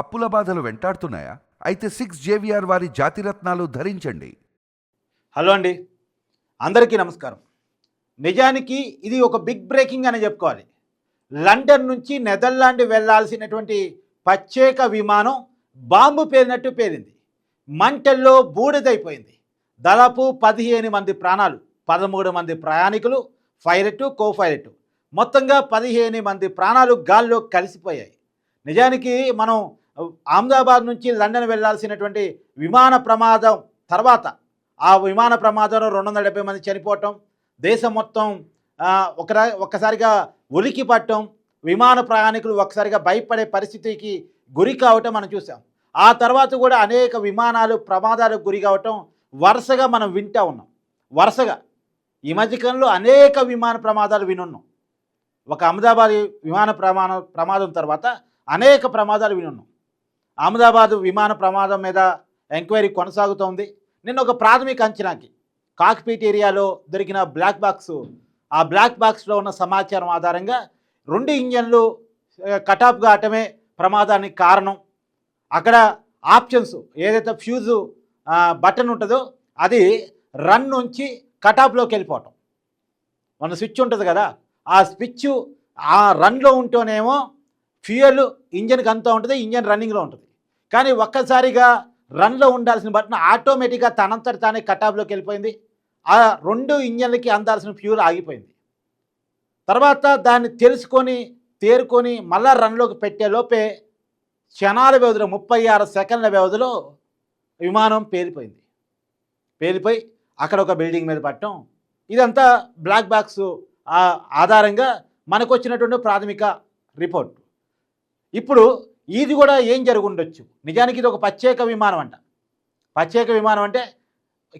అప్పుల బాధలు వెంటాడుతున్నాయా? అయితే సిక్స్ జేవిఆర్ వారి జాతిరత్నాలు ధరించండి. హలో అండి. అందరికీ నమస్కారం. నిజానికి ఇది ఒక బిగ్ బ్రేకింగ్ అని చెప్పుకోవాలి. లండన్ నుంచి నెదర్లాండ్ వెళ్ళాల్సినటువంటి ప్రత్యేక విమానం బాంబు పేలినట్టు పేలింది. మంటల్లో బూడిదైపోయింది. దాదాపు పదిహేను మంది ప్రాణాలు పదమూడు మంది ప్రయాణికులు పైలట్ కో పైలట్ మొత్తంగా పదిహేను మంది ప్రాణాలు గాల్లో కలిసిపోయాయి. నిజానికి మనం అహ్మదాబాద్ నుంచి లండన్ వెళ్ళాల్సినటువంటి విమాన ప్రమాదం తర్వాత ఆ విమాన ప్రమాదంలో రెండు వందల డెబ్బై మంది చనిపోవటం దేశం మొత్తం ఒక ఒక్కసారిగా ఉలికి పట్టడం విమాన ప్రయాణికులు ఒక్కసారిగా భయపడే పరిస్థితికి గురి కావటం మనం చూసాం. ఆ తర్వాత కూడా అనేక విమానాలు ప్రమాదాలకు గురి కావటం వరుసగా మనం వింటా ఉన్నాం. వరుసగా. ఈ మధ్యకాలంలో అనేక విమాన ప్రమాదాలు వినున్నాం. ఒక అహ్మదాబాద్ విమాన ప్రమాణ ప్రమాదం తర్వాత అనేక ప్రమాదాలు వినున్నాం. అహ్మదాబాద్ విమాన ప్రమాదం మీద ఎంక్వైరీ కొనసాగుతోంది. నిన్న ఒక ప్రాథమిక అంచనాకి కాక్పీట్ ఏరియాలో దొరికిన బ్లాక్ బాక్స్ ఆ బ్లాక్ బాక్స్లో ఉన్న సమాచారం ఆధారంగా రెండు ఇంజన్లు కటాప్ కావటమే ప్రమాదానికి కారణం. అక్కడ ఆప్షన్స్ ఏదైతే ఫ్యూజు బటన్ ఉంటుందో అది రన్ నుంచి కటాప్లోకి వెళ్ళిపోవటం. మన స్విచ్ ఉంటుంది కదా ఆ స్విచ్ ఆ రన్లో ఉంటేనేమో ఫ్యూయల్ ఇంజన్కి అంతా ఉంటుంది ఇంజన్ రన్నింగ్లో ఉంటుంది. కానీ ఒక్కసారిగా రన్లో ఉండాల్సిన బటన్ ఆటోమేటిక్గా తనంతట తానే కటాప్లోకి వెళ్ళిపోయింది. ఆ రెండు ఇంజన్లకి అందాల్సిన ఫ్యూల్ ఆగిపోయింది. తర్వాత దాన్ని తెలుసుకొని తేరుకొని మళ్ళా రన్లోకి పెట్టే లోపే క్షణాల వ్యవధిలో ముప్పై ఆరు సెకండ్ల వ్యవధిలో విమానం పేలిపోయింది. పేలిపోయి అక్కడ ఒక బిల్డింగ్ మీద పట్టడం ఇదంతా బ్లాక్ బాక్స్ ఆధారంగా మనకు వచ్చినటువంటి ప్రాథమిక రిపోర్ట్. ఇప్పుడు ఇది కూడా ఏం జరుగుండొచ్చు? నిజానికి ఇది ఒక ప్రత్యేక విమానం అంట. ప్రత్యేక విమానం అంటే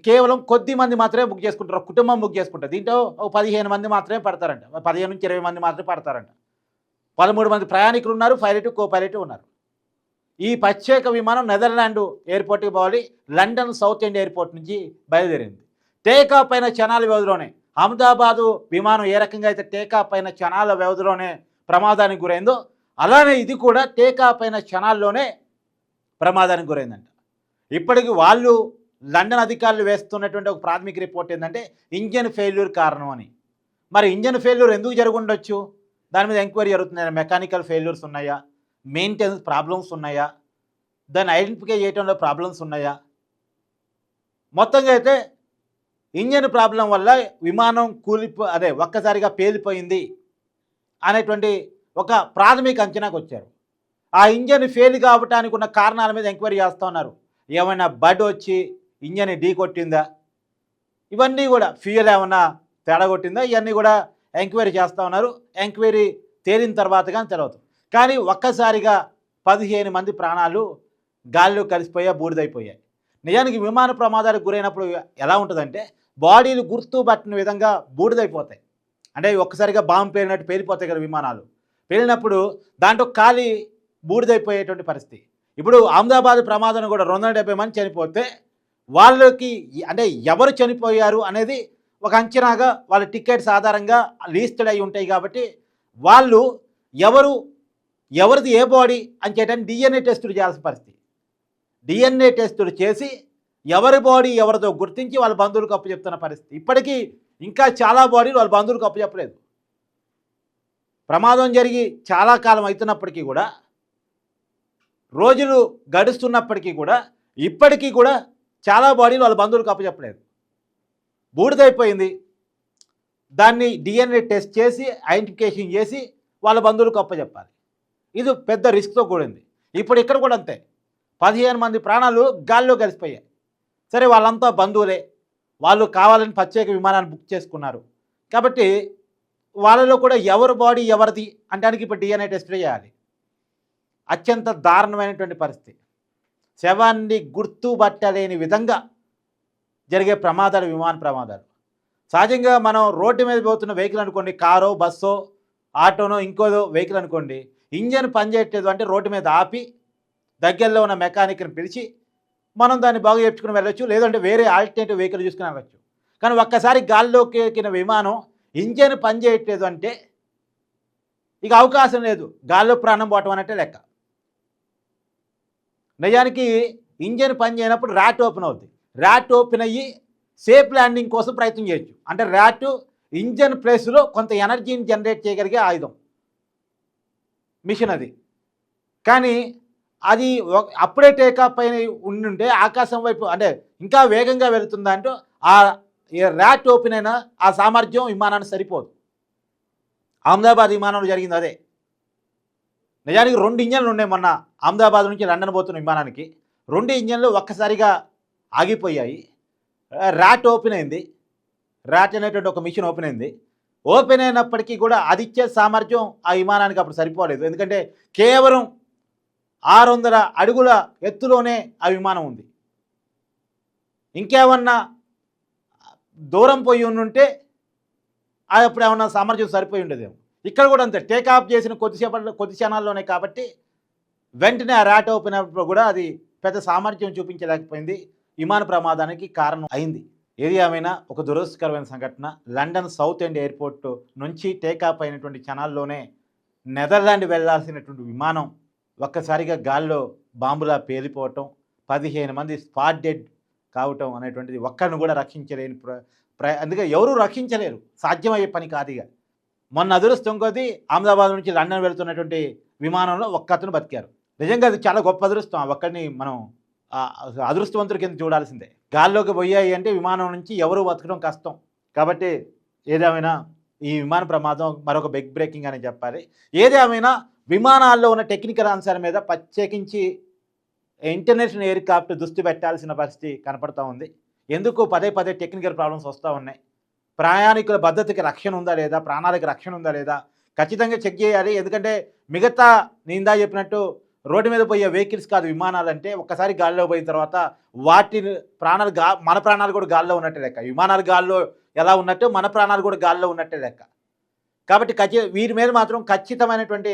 కేవలం కొద్ది మంది మాత్రమే బుక్ చేసుకుంటారు. ఒక కుటుంబం బుక్ చేసుకుంటారు. దీంట్లో ఒక పదిహేను మంది మాత్రమే పడతారంట. పదిహేను నుంచి ఇరవై మంది మాత్రమే పడతారంట. పదమూడు మంది ప్రయాణికులు ఉన్నారు పైలట్ కో పైలట్ ఉన్నారు. ఈ ప్రత్యేక విమానం నెదర్లాండ్ ఎయిర్పోర్ట్కి పోవాలి. లండన్ సౌత్ ఇండియా ఎయిర్పోర్ట్ నుంచి బయలుదేరింది. టేకాఫ్ అయిన క్షణాల వ్యవధిలోనే అహ్మదాబాదు విమానం ఏ రకంగా అయితే టేకాఫ్ అయిన క్షణాల వ్యవధిలోనే ప్రమాదానికి గురైందో అలానే ఇది కూడా టేకాఫ్ అయిన క్షణాల్లోనే ప్రమాదానికి గురైందంట. ఇప్పటికి వాళ్ళు లండన్ అధికారులు వేస్తున్నటువంటి ఒక ప్రాథమిక రిపోర్ట్ ఏంటంటే ఇంజన్ ఫెయిల్యూర్ కారణం అని. మరి ఇంజన్ ఫెయిల్యూర్ ఎందుకు జరుగుండొచ్చు? దాని మీద ఎంక్వైరీ జరుగుతున్నాయా? మెకానికల్ ఫెయిల్యూర్స్ ఉన్నాయా? మెయింటెనెన్స్ ప్రాబ్లమ్స్ ఉన్నాయా? దాన్ని ఐడెంటిఫై చేయడంలో ప్రాబ్లమ్స్ ఉన్నాయా? మొత్తంగా అయితే ఇంజన్ ప్రాబ్లం వల్ల విమానం కూలిపో అదే ఒక్కసారిగా పేలిపోయింది అనేటువంటి ఒక ప్రాథమిక అంచనాకు వచ్చారు. ఆ ఇంజన్ ఫెయిల్ కావటానికి ఉన్న కారణాల మీద ఎంక్వైరీ చేస్తూ ఉన్నారు. ఏమైనా బడ్ వచ్చి ఇంజన్ ఢీ కొట్టిందా? ఇవన్నీ కూడా ఫ్యూయల్ ఏమైనా తేడా కొట్టిందా? ఇవన్నీ కూడా ఎంక్వైరీ చేస్తూ ఉన్నారు. ఎంక్వైరీ తేలిన తర్వాత కానీ తెలవదు. కానీ ఒక్కసారిగా పదిహేను మంది ప్రాణాలు గాలిలో కలిసిపోయా బూడిదైపోయాయి. నిజానికి విమాన ప్రమాదాలకు గురైనప్పుడు ఎలా ఉంటుందంటే బాడీలు గుర్తు పట్టిన విధంగా బూడిదైపోతాయి. అంటే ఒక్కసారిగా బాంబు పేలినట్టు పేలిపోతాయి కదా విమానాలు. పేలినప్పుడు దాంట్లో ఖాళీ బూడిదైపోయేటువంటి పరిస్థితి. ఇప్పుడు అహ్మదాబాద్ ప్రమాదం కూడా రెండు వందల డెబ్బై మంది చనిపోతే వాళ్ళకి అంటే ఎవరు చనిపోయారు అనేది ఒక అంచనాగా వాళ్ళ టికెట్స్ ఆధారంగా లీస్టెడ్ అయి ఉంటాయి కాబట్టి వాళ్ళు ఎవరు ఎవరిది ఏ బాడీ అని చేయడానికి డిఎన్ఏ టెస్టులు చేయాల్సిన పరిస్థితి. డిఎన్ఏ టెస్టులు చేసి ఎవరి బాడీ ఎవరిదో గుర్తించి వాళ్ళ బంధువులకు అప్పు చెప్తున్న పరిస్థితి. ఇప్పటికీ ఇంకా చాలా బాడీలు వాళ్ళ బంధువులకు అప్పు చెప్పలేదు ప్రమాదం జరిగి చాలా కాలం అవుతున్నప్పటికీ కూడా రోజులు గడుస్తున్నప్పటికీ కూడా ఇప్పటికీ కూడా చాలా బాడీలు వాళ్ళ బంధువులకు అప్పచెప్పలేదు. బూడిదైపోయింది. దాన్ని డిఎన్ఏ టెస్ట్ చేసి ఐడెంటిఫికేషన్ చేసి వాళ్ళ బంధువులకు అప్పచెప్పాలి. ఇది పెద్ద రిస్క్తో కూడింది. ఇప్పుడు ఇక్కడ కూడా అంతే. పదిహేను మంది ప్రాణాలు గాల్లో కలిసిపోయాయి. సరే వాళ్ళంతా బంధువులే. వాళ్ళు కావాలని ప్రత్యేక విమానాన్ని బుక్ చేసుకున్నారు. కాబట్టి వాళ్ళలో కూడా ఎవరి బాడీ ఎవరిది అంటానికి ఇప్పుడు డిఎన్ఏ టెస్ట్ చేయాలి. అత్యంత దారుణమైనటువంటి పరిస్థితి. శవాన్ని గుర్తుపట్టలేని విధంగా జరిగే ప్రమాదాలు విమాన ప్రమాదాలు. సహజంగా మనం రోడ్డు మీద పోతున్న వెహికల్ అనుకోండి కారో బస్సో ఆటోనో ఇంకోదో వెహికల్ అనుకోండి ఇంజన్ పనిచేయట్లేదు అంటే రోడ్డు మీద ఆపి దగ్గరలో ఉన్న మెకానిక్ని పిలిచి మనం దాన్ని బాగు చేర్చుకుని వెళ్ళొచ్చు లేదంటే వేరే ఆల్టర్నేటివ్ వెహికల్ చూసుకుని వెళ్ళొచ్చు. కానీ ఒక్కసారి గాల్లోకి ఎక్కిన విమానం ఇంజన్ పనిచేయట్లేదు అంటే ఇక అవకాశం లేదు. గాల్లో ప్రాణం పోవటం అన్నట్టే లెక్క. నిజానికి ఇంజన్ పని చేయనప్పుడు ర్యాట్ ఓపెన్ అవుద్ది. ర్యాట్ ఓపెన్ అయ్యి సేఫ్ ల్యాండింగ్ కోసం ప్రయత్నం చేయొచ్చు. అంటే ర్యాట్ ఇంజన్ ప్లేస్లో కొంత ఎనర్జీని జనరేట్ చేయగలిగే ఆయుధం. మిషన్ అది. కానీ అది ఒక- అప్పుడే టేకాప్ పైన ఉండుంటే ఆకాశం వైపు అంటే ఇంకా వేగంగా వెళుతుందంటూ ఆ ర్యాట్ ఓపెన్ అయిన ఆ సామర్థ్యం విమానానికి సరిపోదు. అహ్మదాబాద్ విమానంలో జరిగింది అదే. నిజానికి రెండు ఇంజన్లు ఉన్నాయి మొన్న అహ్మదాబాద్ నుంచి లండన్ పోతున్న విమానానికి. రెండు ఇంజన్లు ఒక్కసారిగా ఆగిపోయాయి. ర్యాట్ ఓపెన్ అయింది. ర్యాట్ అనేటువంటి ఒక మిషన్ ఓపెన్ అయింది. ఓపెన్ అయినప్పటికీ కూడా అదిచ్చే సామర్థ్యం ఆ విమానానికి అప్పుడు సరిపోలేదు. ఎందుకంటే కేవలం ఆరు వందల అడుగుల ఎత్తులోనే ఆ విమానం ఉంది. ఇంకేమన్నా దూరం పోయి ఉండుంటే అప్పుడు ఏమన్నా సామర్థ్యం సరిపోయి ఉండేదేమో. ఇక్కడ కూడా అంతే టేక్ ఆఫ్ చేసిన కొద్దిసేపట్లో కొద్ది క్షణాల్లోనే కాబట్టి వెంటనే ఆ ర్యాట్ ఓపెన్ అయినప్పుడు కూడా అది పెద్ద సామర్థ్యం చూపించలేకపోయింది. విమాన ప్రమాదానికి కారణం అయింది. ఏది ఏమైనా ఒక దురదృష్టకరమైన సంఘటన లండన్ సౌత్ ఎండ్ ఎయిర్పోర్ట్ నుంచి టేకాఫ్ అయినటువంటి క్షణాల్లోనే నెదర్లాండ్ వెళ్ళాల్సినటువంటి విమానం ఒక్కసారిగా గాల్లో బాంబులా పేలిపోవటం పదిహేను మంది స్పాట్ డెడ్ కావటం అనేటువంటిది ఒక్కరిని కూడా రక్షించలేని ప్ర ప్ర అందుకే ఎవరూ రక్షించలేరు. సాధ్యమయ్యే పని కాదు ఇక. మొన్న అదృష్టం కొద్దీ అహ్మదాబాద్ నుంచి లండన్ వెళుతున్నటువంటి విమానంలో ఒక్క అతను బతికారు. నిజంగా అది చాలా గొప్ప అదృష్టం. ఆ ఒక్కడిని మనం అదృష్టవంతుడి కింద చూడాల్సిందే. గాల్లోకి పోయాయి అంటే విమానం నుంచి ఎవరు బతకడం కష్టం. కాబట్టి ఏదేమైనా ఈ విమాన ప్రమాదం మరొక బిగ్ బ్రేకింగ్ అని చెప్పాలి. ఏదేమైనా విమానాల్లో ఉన్న టెక్నికల్ అంశాల మీద ప్రత్యేకించి ఇంటర్నేషనల్ ఎయిర్క్రాఫ్ట్ దృష్టి పెట్టాల్సిన పరిస్థితి కనపడతా ఉంది. ఎందుకు? పదే పదే టెక్నికల్ ప్రాబ్లమ్స్ వస్తూ ఉన్నాయి. ప్రయాణికుల భద్రతకి రక్షణ ఉందా లేదా? ప్రాణాలకు రక్షణ ఉందా లేదా? ఖచ్చితంగా చెక్ చేయాలి. ఎందుకంటే మిగతా నిందా చెప్పినట్టు రోడ్డు మీద పోయే వెహికల్స్ కాదు విమానాలు అంటే ఒక్కసారి గాల్లో పోయిన తర్వాత వాటి ప్రాణాలు గా మన ప్రాణాలు కూడా గాల్లో ఉన్నట్టే లెక్క. విమానాలు గాల్లో ఎలా ఉన్నట్టు మన ప్రాణాలు కూడా గాల్లో ఉన్నట్టే లెక్క. కాబట్టి ఖచ్చి వీరి మీద మాత్రం ఖచ్చితమైనటువంటి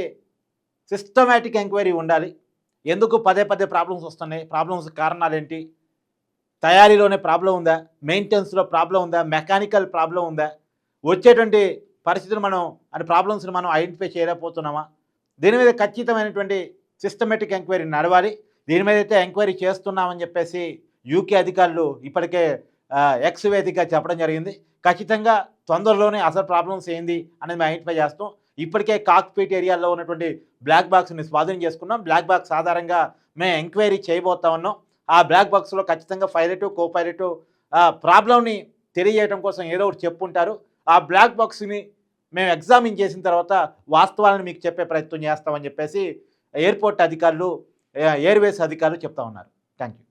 సిస్టమేటిక్ ఎంక్వైరీ ఉండాలి. ఎందుకు పదే పదే ప్రాబ్లమ్స్ వస్తున్నాయి? ప్రాబ్లమ్స్ కారణాలు ఏంటి తయారీలోనే ప్రాబ్లం ఉందా? మెయింటెనెన్స్లో ప్రాబ్లం ఉందా? మెకానికల్ ప్రాబ్లం ఉందా? వచ్చేటువంటి పరిస్థితులు మనం అనే ప్రాబ్లమ్స్ని మనం ఐడెంటిఫై చేయలేకపోతున్నామా? దీని మీద ఖచ్చితమైనటువంటి సిస్టమేటిక్ ఎంక్వైరీ నడవాలి. దీని మీద అయితే ఎంక్వైరీ చేస్తున్నామని చెప్పేసి యూకే అధికారులు ఇప్పటికే ఎక్స్ వేదికగా చెప్పడం జరిగింది. ఖచ్చితంగా తొందరలోనే అసలు ప్రాబ్లమ్స్ ఏంది అనేది మేము ఐడెంటిఫై చేస్తాం. ఇప్పటికే కాక్పీట్ ఏరియాలో ఉన్నటువంటి బ్లాక్ బాక్స్ని స్వాధీనం చేసుకున్నాం. బ్లాక్ బాక్స్ ఆధారంగా మేము ఎంక్వైరీ చేయబోతా ఉన్నాం. ఆ బ్లాక్ బాక్స్లో ఖచ్చితంగా పైలట్ కో పైలట్ ప్రాబ్లమ్ని తెలియజేయడం కోసం ఏదో ఒకటి చెప్పుంటారు. ఆ బ్లాక్ బాక్స్ని మేము ఎగ్జామిన్ చేసిన తర్వాత వాస్తవాలను మీకు చెప్పే ప్రయత్నం చేస్తామని చెప్పేసి ఎయిర్పోర్ట్ అధికారులు ఎయిర్వేస్ అధికారులు చెప్తా ఉన్నారు. Thank you